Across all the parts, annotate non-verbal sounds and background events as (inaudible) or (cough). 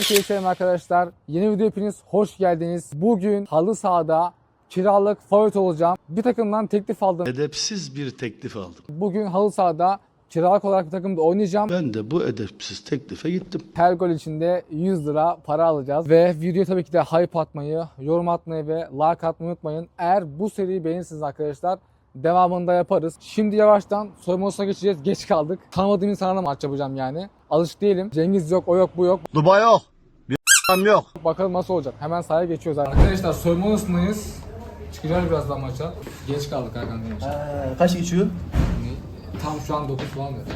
Herkese selam arkadaşlar. Yeni video hepiniz hoş geldiniz. Bugün halı sahada kiralık forvet olacağım. Bir takımdan teklif aldım. Edepsiz bir teklif aldım. Bugün halı sahada kiralık olarak bir takımda oynayacağım. Ben de bu edepsiz teklife gittim. Her gol için de 100 lira para alacağız. Ve videoya tabii ki de hype atmayı, yorum atmayı ve like atmayı unutmayın. Eğer bu seriyi beğenirsiniz arkadaşlar devamında yaparız. Şimdi yavaştan soyunma odasına geçeceğiz. Geç kaldık. Tanımadığım insanlarla maç yapacağım yani. Alışık değilim. Cengiz yok, o yok, bu yok. Dubai yok. Yok. Bakalım nasıl olacak. Hemen sahaya geçiyoruz. Arkadaşlar soyunma odasındayız. Çıkacağız birazdan maça. Geç kaldık Hakan demiş. Ee, kaç geçiyorsun? Tam şu an 9 falan dedi.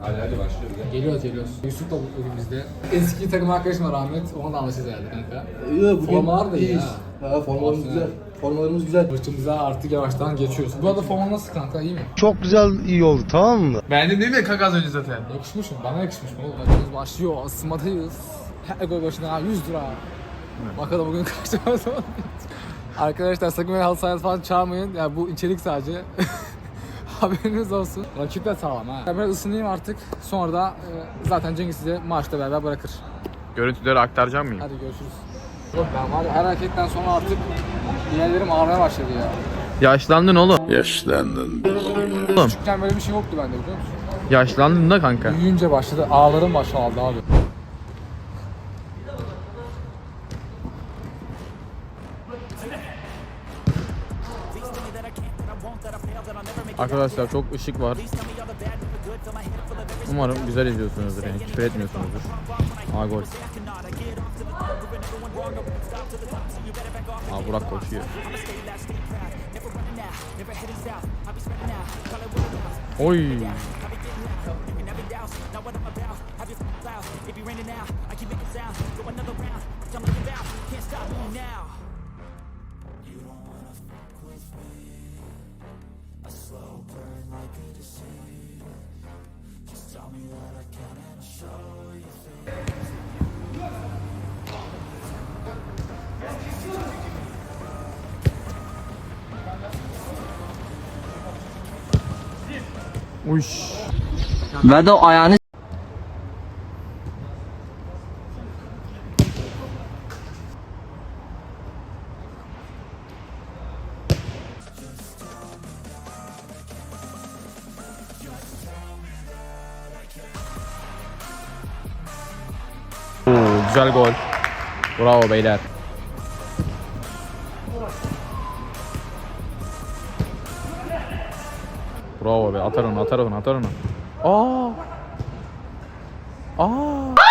Hadi hadi başlıyoruz. Geliyoruz geliyoruz. Yusuf da bugün bizde. Eski takım arkadaşım var Ahmet. Onunla da anlaşacağız herhalde kanka. Yok bugün Formalar da iyi ha. Ha, formalarımız güzel. Formalarımız güzel. Maçımıza artık yavaştan geçiyoruz. Bu arada forma nasıl kanka iyi mi? Çok güzel iyi oldu tamam mı? Beğendin değil mi kanka az önce zaten? Yakışmış mı? Bana yakışmış mı oğlum? Maçımız başlıyor. Isınmadayız. Her gol başına 100 lira. Bakalım bugün kaç lira zaman. Arkadaşlar sakın beni halı sahaya falan çağırmayın. Yani bu içerik sadece. (laughs) Haberiniz olsun. Rakip de sağlam ha. Ben biraz ısınayım artık. Sonra da e, zaten Cengiz size maçta beraber bırakır. Görüntüleri aktaracak mıyım? Hadi görüşürüz. Yok ben var ya her hareketten sonra artık diğerlerim ağrımaya başladı ya. Yaşlandın oğlum. Yaşlandın. Küçükken böyle bir şey yoktu bende biliyor musun? Yaşlandın da kanka. Büyüyünce başladı. Ağlarım başladı abi. Arkadaşlar çok ışık var. Umarım güzel izliyorsunuzdur yani küfür etmiyorsunuzdur. Aa gol. Aa Burak koşuyor. Oy. Uş. Ve de ayağını Oo, güzel gol. Bravo beyler. Bravo be atar onu atar onu atar onu. Aa. Aa.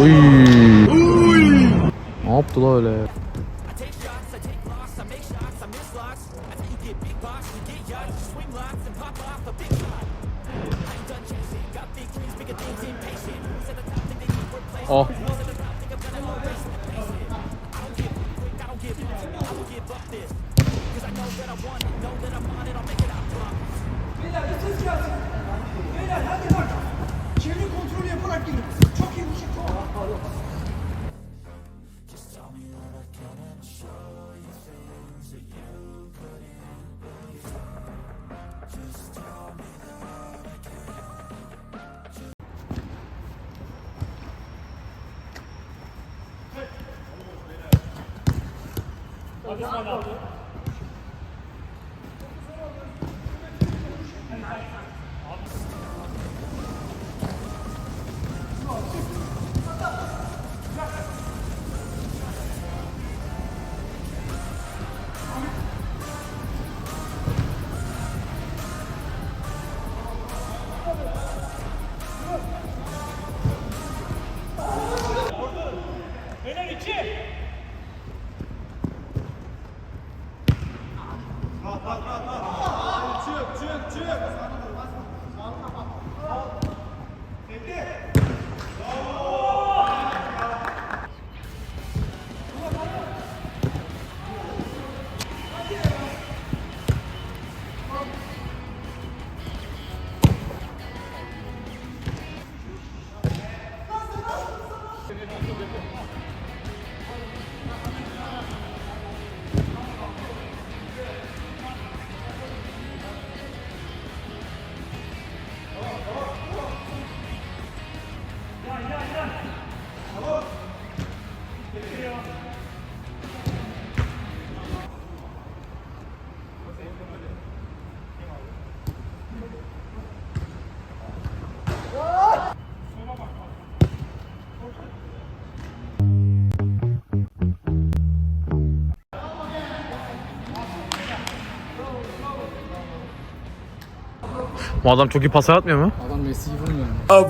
Oy. Ne yaptı la öyle? Hadi sana. Çık çık çık. Bu adam çok iyi pas atmıyor mu? Adam Messi gibi vurmuyor. yani.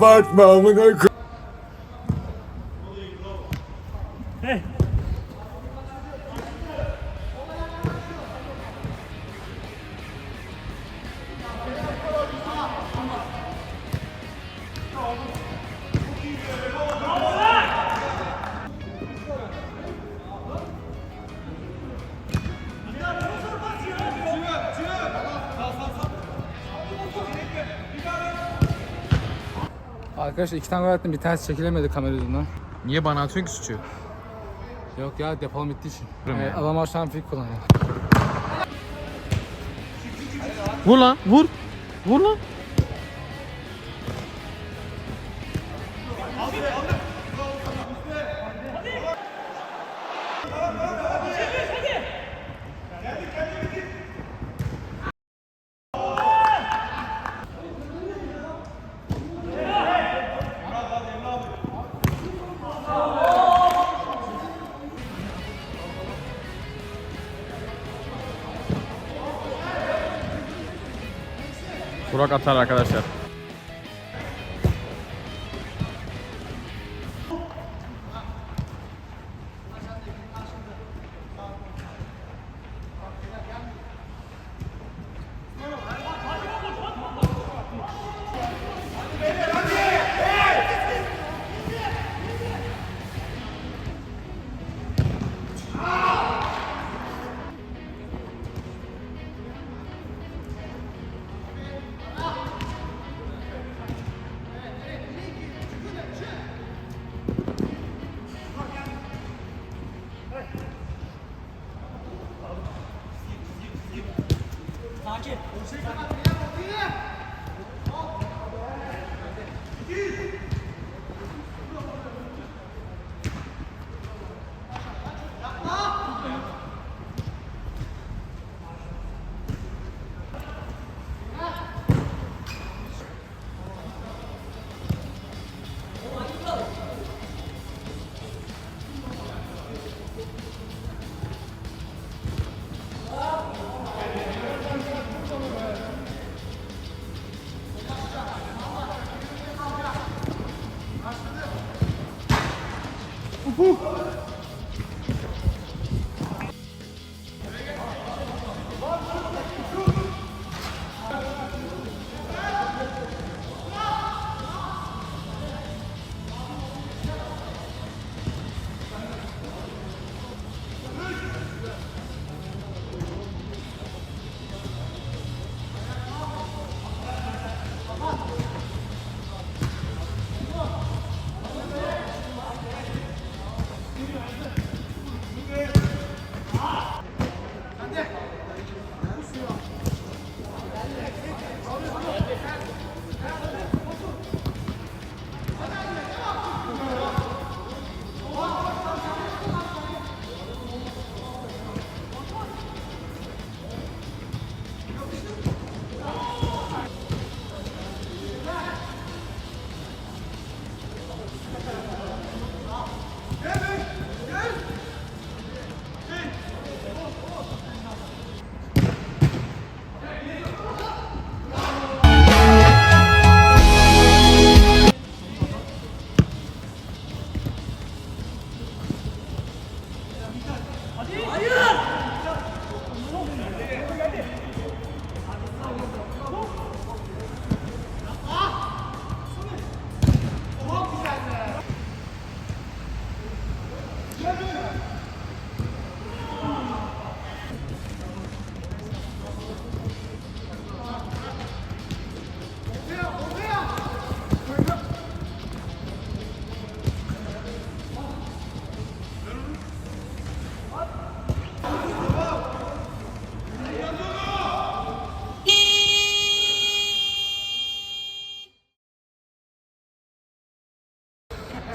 Arkadaşlar iki tane gol attım bir tanesi çekilemedi kamera yüzünden. Niye bana atıyorsun ki suçu? Yok ya depolum bittiği için. Ee, ya? adam aşağı fik kullanıyor. Vur lan vur. Vur lan. Burak atar arkadaşlar. Woo.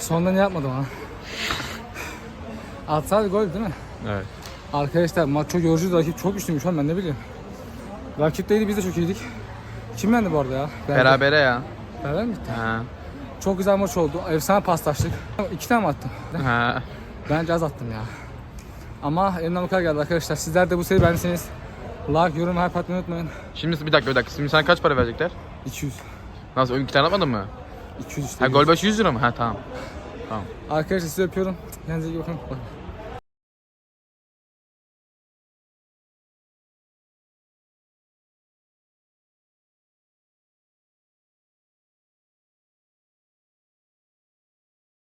Sonunda ne yapmadım ha? Atsaydı gol değil mi? Evet. Arkadaşlar maç çok yorucuydu. Rakip çok güçlüymüş lan ben ne bileyim. Rakip de iyiydi biz de çok iyiydik. Kim yendi bu arada ya? Beraber. Berabere ya. Beraber mi bitti? Ha. Çok güzel maç oldu. Efsane paslaştık. İki tane mi attım? Ha. Bence az attım ya. Ama elimden bu kadar geldi arkadaşlar. Sizler de bu seri beğendiyseniz Like, yorum, hype atmayı unutmayın. Şimdi bir dakika bir dakika. Şimdi sana kaç para verecekler? 200. Nasıl oyun kitabı atmadın mı? 200 işte. Ha gol başı 100 lira mı? Ha tamam. Arkadaşlar sizi öpüyorum. Kendinize iyi bakın.